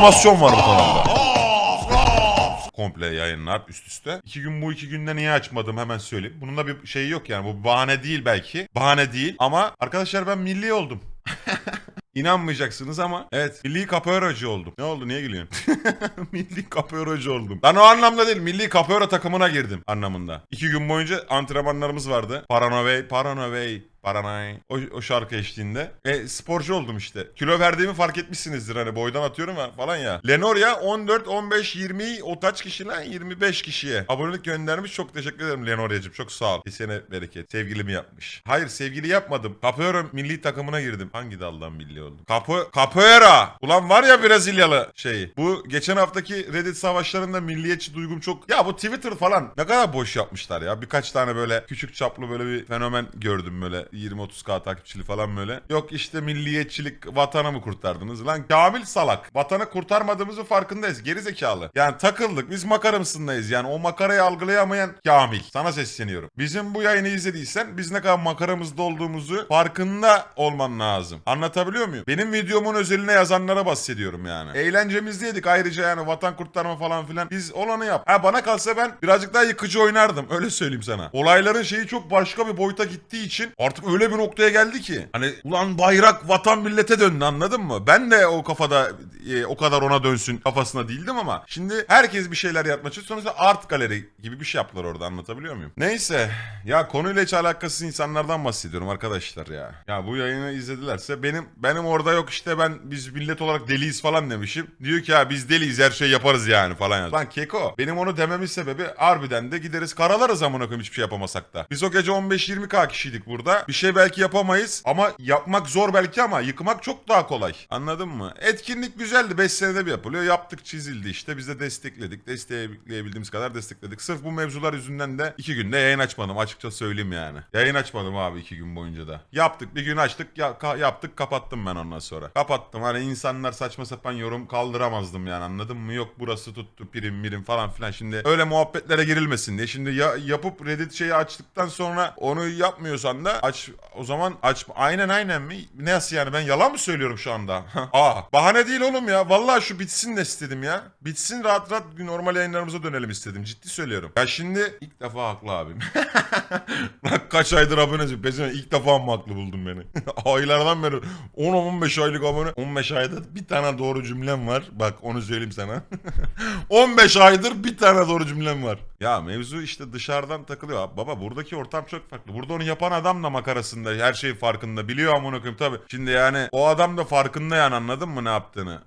reklamasyon var bu kanalda. Komple yayınlar üst üste. İki gün bu iki günde niye açmadım hemen söyleyeyim. Bunun da bir şey yok yani. Bu bahane değil belki. Bahane değil ama arkadaşlar ben milli oldum. İnanmayacaksınız ama evet milli capoeiracı oldum. Ne oldu niye gülüyorsun? milli capoeiracı oldum. Ben o anlamda değil milli capoeira takımına girdim anlamında. İki gün boyunca antrenmanlarımız vardı. Paranovey, Paranovey, Paranay. O, o şarkı eşliğinde. E sporcu oldum işte. Kilo verdiğimi fark etmişsinizdir hani boydan atıyorum falan ya. Lenoria 14, 15, 20 o kaç kişi lan? 25 kişiye. Abonelik göndermiş. Çok teşekkür ederim Lenoria'cığım. Çok sağ ol. Kesene bereket. Sevgilimi yapmış. Hayır sevgili yapmadım. Capoeira milli takımına girdim. Hangi daldan milli oldum? Capo Capoeira. Ulan var ya Brezilyalı şeyi. Bu geçen haftaki Reddit savaşlarında milliyetçi duygum çok... Ya bu Twitter falan ne kadar boş yapmışlar ya. Birkaç tane böyle küçük çaplı böyle bir fenomen gördüm böyle 20-30k takipçili falan böyle. Yok işte milliyetçilik vatanı mı kurtardınız? Lan kamil salak. Vatanı kurtarmadığımızın farkındayız. Geri zekalı. Yani takıldık. Biz makara mısındayız. Yani o makarayı algılayamayan kamil. Sana sesleniyorum. Bizim bu yayını izlediysen biz ne kadar makaramızda olduğumuzu farkında olman lazım. Anlatabiliyor muyum? Benim videomun özeline yazanlara bahsediyorum yani. Eğlencemizdeydik ayrıca yani vatan kurtarma falan filan. Biz olanı yap. Ha bana kalsa ben birazcık daha yıkıcı oynardım. Öyle söyleyeyim sana. Olayların şeyi çok başka bir boyuta gittiği için artık öyle bir noktaya geldi ki. Hani ulan bayrak vatan millete döndü anladın mı? Ben de o kafada e, o kadar ona dönsün kafasına değildim ama şimdi herkes bir şeyler yapmaya çalışıyor. Sonuçta art galeri gibi bir şey yaptılar orada anlatabiliyor muyum? Neyse ya konuyla hiç alakasız insanlardan bahsediyorum arkadaşlar ya. Ya bu yayını izledilerse benim benim orada yok işte ben biz millet olarak deliyiz falan demişim. Diyor ki ya biz deliyiz her şey yaparız yani falan yaz. Lan Keko benim onu dememin sebebi harbiden de gideriz karalarız amına koyayım hiçbir şey yapamasak da. Biz o gece 15-20k kişiydik burada. Bir şey belki yapamayız ama yapmak zor belki ama yıkmak çok daha kolay. Anladın mı? Etkinlik güzeldi. 5 senede bir yapılıyor. Yaptık çizildi işte. Biz de destekledik. Destekleyebildiğimiz kadar destekledik. Sırf bu mevzular yüzünden de 2 günde yayın açmadım. Açıkça söyleyeyim yani. Yayın açmadım abi 2 gün boyunca da. Yaptık. Bir gün açtık. Ya, ka- yaptık. Kapattım ben ondan sonra. Kapattım. Hani insanlar saçma sapan yorum kaldıramazdım yani. Anladın mı? Yok burası tuttu. Prim mirim falan filan. Şimdi öyle muhabbetlere girilmesin diye. Şimdi ya, yapıp Reddit şeyi açtıktan sonra onu yapmıyorsan da aç o zaman aç aynen aynen mi? Nasıl yani ben yalan mı söylüyorum şu anda? Aa bahane değil oğlum ya. Vallahi şu bitsin de istedim ya. Bitsin rahat rahat normal yayınlarımıza dönelim istedim. Ciddi söylüyorum. Ya şimdi ilk defa haklı abim. Kaç aydır abonesi. Bezime ilk defa mı haklı buldun beni? Aylardan beri 10-15 aylık abone. 15 ayda bir tane doğru cümlem var. Bak onu söyleyeyim sana. 15 aydır bir tane doğru cümlem var. Ya mevzu işte dışarıdan takılıyor. Abi Baba buradaki ortam çok farklı. Burada onu yapan adam da makarasında her şey farkında. Biliyor amına koyayım tabii. Şimdi yani o adam da farkında yani anladın mı ne yaptığını?